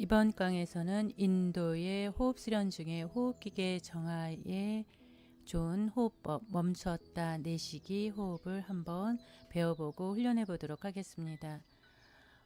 이번 강에서는 인도의 호흡 수련 중에 호흡기계 정화에 좋은 호흡법 멈췄다 내쉬기 호흡을 한번 배워보고 훈련해 보도록 하겠습니다.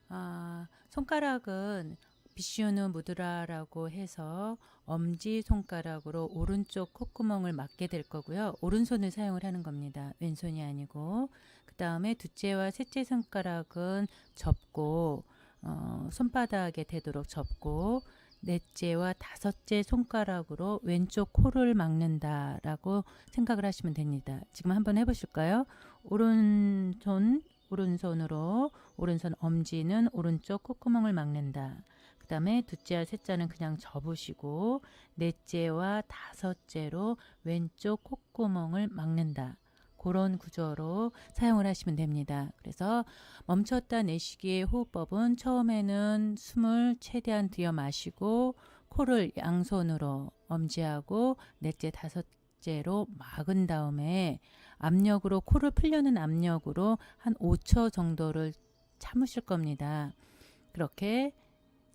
아, 손가락은 비슈누 무드라라고 해서 엄지 손가락으로 오른쪽 콧구멍을 막게 될 거고요. 오른손을 사용을 하는 겁니다. 왼손이 아니고 그 다음에 둘째와 셋째 손가락은 접고 어, 손바닥에 대도록 접고 넷째와 다섯째 손가락으로 왼쪽 코를 막는다라고 생각을 하시면 됩니다. 지금 한번 해보실까요? 오른손 오른손으로 오른손 엄지는 오른쪽 콧구멍을 막는다. 그 다음에 둘째와 셋째는 그냥 접으시고 넷째와 다섯째로 왼쪽 콧구멍을 막는다. 그런 구조로 사용을 하시면 됩니다. 그래서 멈췄다 내쉬기의 호흡법은 처음에는 숨을 최대한 들여 마시고 코를 양손으로 엄지하고 넷째 다섯 째로 막은 다음에 압력으로 코를 풀려는 압력으로 한 5초 정도를 참으실 겁니다. 그렇게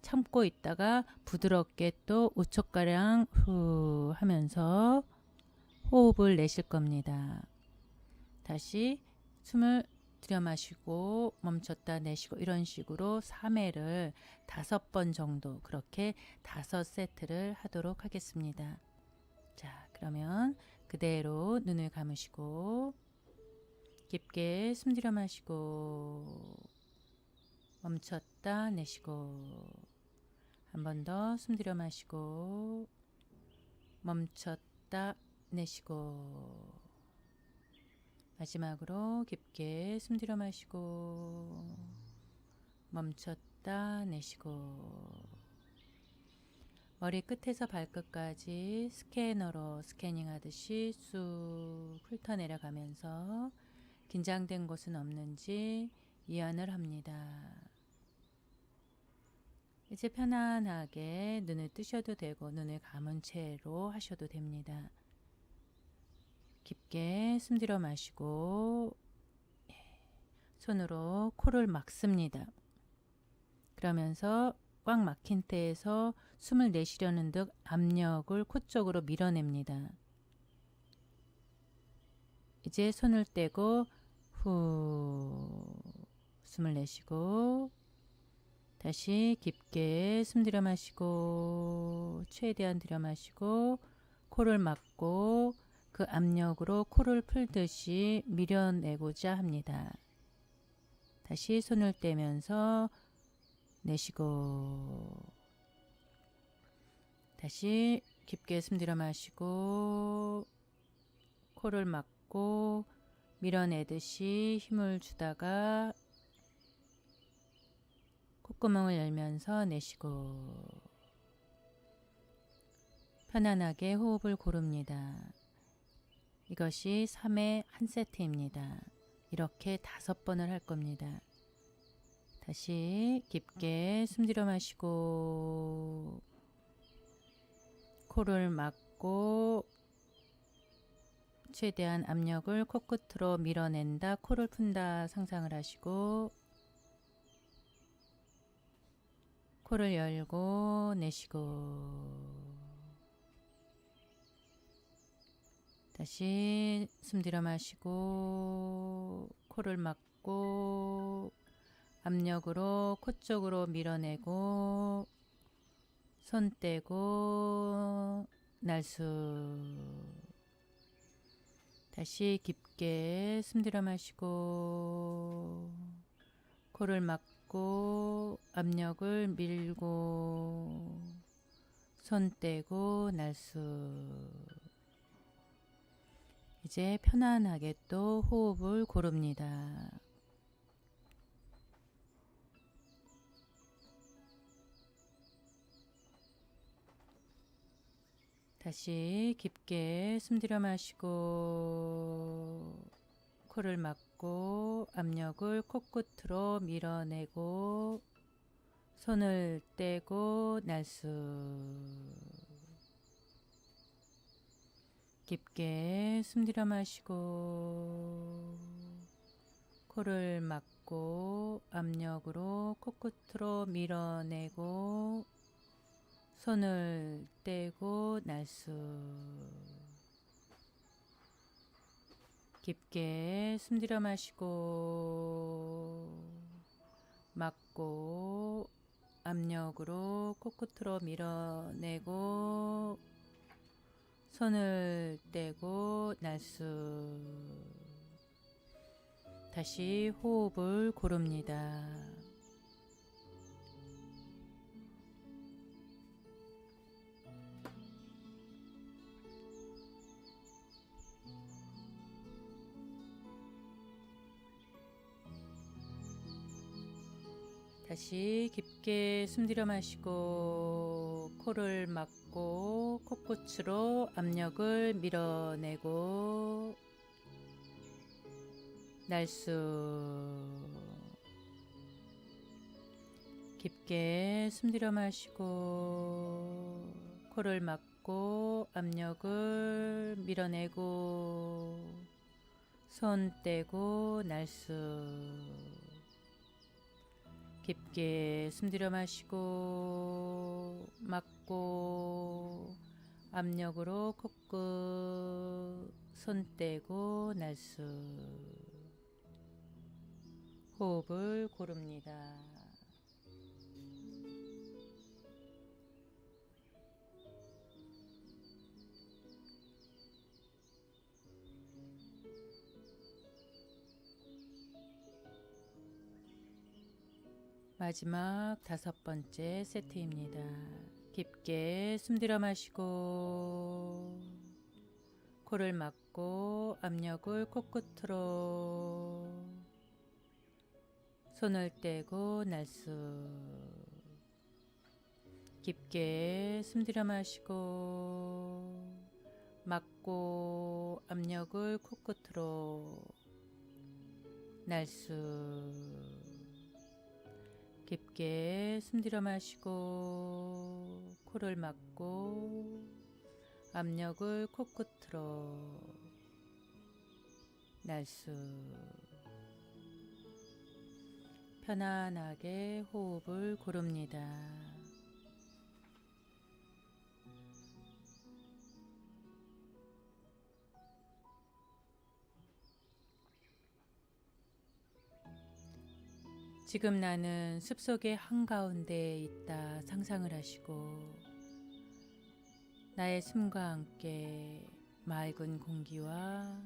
참고 있다가 부드럽게 또 5초가량 후 하면서 호흡을 내실 겁니다. 다시 숨을 들여 마시고 멈췄다 내쉬고 이런 식으로 3회를 다섯 번 정도 그렇게 다섯 세트를 하도록 하겠습니다. 자, 그러면 그대로 눈을 감으시고 깊게 숨 들여 마시고 멈췄다 내쉬고 한 번 더 숨 들여 마시고 멈췄다 내쉬고 마지막으로 깊게 숨 들여 마시고 멈췄다 내쉬고 머리 끝에서 발끝까지 스캐너로 스캐닝 하듯이 쑥 훑어 내려가면서 긴장된 곳은 없는지 이완을 합니다. 이제 편안하게 눈을 뜨셔도 되고 눈을 감은 채로 하셔도 됩니다. 깊게 숨 들여 마시고 예, 손으로 코를 막습니다. 그러면서 꽉 막힌 때에서 숨을 내쉬려는 듯 압력을 코 쪽으로 밀어냅니다. 이제 손을 떼고 후 숨을 내쉬고 다시 깊게 숨 들여 마시고 최대한 들여 마시고 코를 막고 그 압력으로 코를 풀듯이 밀어내고자 합니다. 다시 손을 떼면서 내쉬고 다시 깊게 숨 들여 마시고 코를 막고 밀어내듯이 힘을 주다가 콧구멍을 열면서 내쉬고 편안하게 호흡을 고릅니다. 이것이 3회 한 세트입니다. 이렇게 다섯 번을 할 겁니다. 다시 깊게 숨 들여 마시고 코를 막고 최대한 압력을 코끝으로 밀어낸다. 코를 푼다 상상을 하시고 코를 열고 내쉬고 다시 숨 들여 마시고 코를 막고 압력으로 코 쪽으로 밀어내고 손 떼고 날수. 다시 깊게 숨 들여 마시고 코를 막고 압력을 밀고 손 떼고 날수 이제 편안하게 또 호흡을 고릅니다. 다시 깊게 숨 들여 마시고 코를 막고 압력을 코끝으로 밀어내고 손을 떼고 날수 깊게 숨 들여 마시고 코를 막고 압력으로 코끝으로 밀어내고 손을 떼고 날수. 깊게 숨 들여 마시고 막고 압력으로 코끝으로 밀어내고 손을 떼고 날수 다시 호흡을 고릅니다. 다시 깊게 숨 들여 마시고 코를 막고 코끝으로 압력을 밀어내고 날수 깊게 숨 들여 마시고 코를 막고 압력을 밀어내고 손 떼고 날수 깊게 숨 들여 마시고 막 고 압력으로 코끝 손 떼고 날수 호흡을 고릅니다. 마지막 다섯 번째 세트입니다. 깊게 숨들여 마시고 코를 막고 압력을 코끝으로 손을 떼고 날수 깊게 숨들여 마시고 막고 압력을 코끝으로 날수 깊게 숨들여 마시고 코를 막고 압력을 코끝으로 날수 편안하게 호흡을 고릅니다. 지금 나는 숲속의 한가운데에 있다 상상을 하시고 나의 숨과 함께 맑은 공기와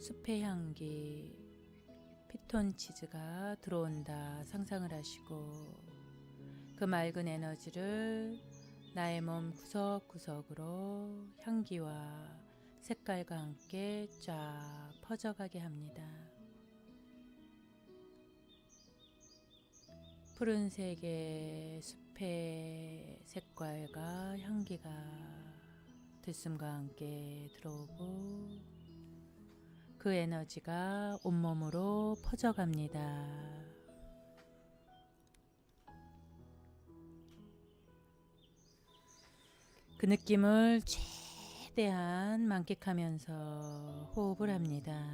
숲의 향기, 피톤 치즈가 들어온다 상상을 하시고 그 맑은 에너지를 나의 몸 구석구석으로 향기와 색깔과 함께 쫙 퍼져가게 합니다. 푸른색의 숲의 색깔과 향기가 들숨과 함께 들어오고 그 에너지가 온몸으로 퍼져갑니다. 그 느낌을 최대한 만끽하면서 호흡을 합니다.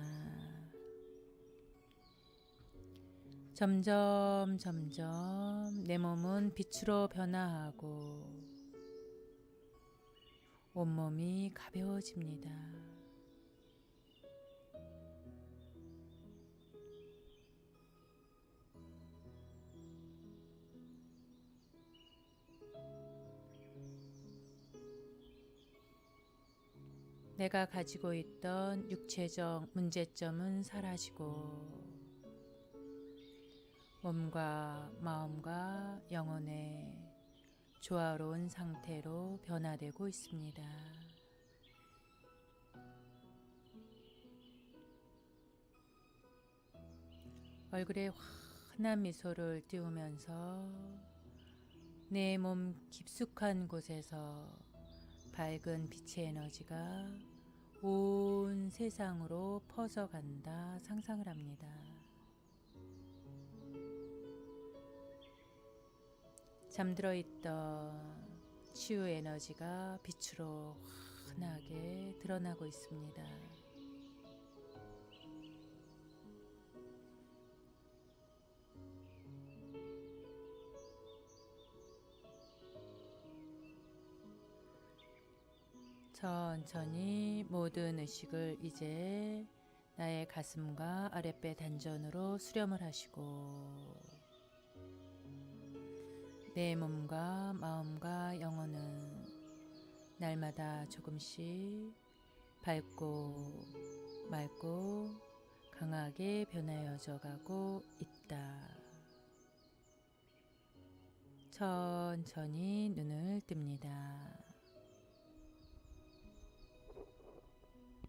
점점 점점 내 몸은 빛으로 변화하고 온몸이 가벼워집니다. 내가 가지고 있던 육체적 문제점은 사라지고 몸과 마음과 영혼의 조화로운 상태로 변화되고 있습니다. 얼굴에 환한 미소를 띄우면서 내 몸 깊숙한 곳에서 밝은 빛의 에너지가 온 세상으로 퍼져간다 상상을 합니다. 잠들어 있던 치유 에너지가 빛으로 환하게 드러나고 있습니다. 천천히 모든 의식을 이제 나의 가슴과 아랫배 단전으로 수렴을 하시고 내 몸과 마음과 영혼은 날마다 조금씩 밝고 맑고 강하게 변하여져 가고 있다. 천천히 눈을 뜹니다.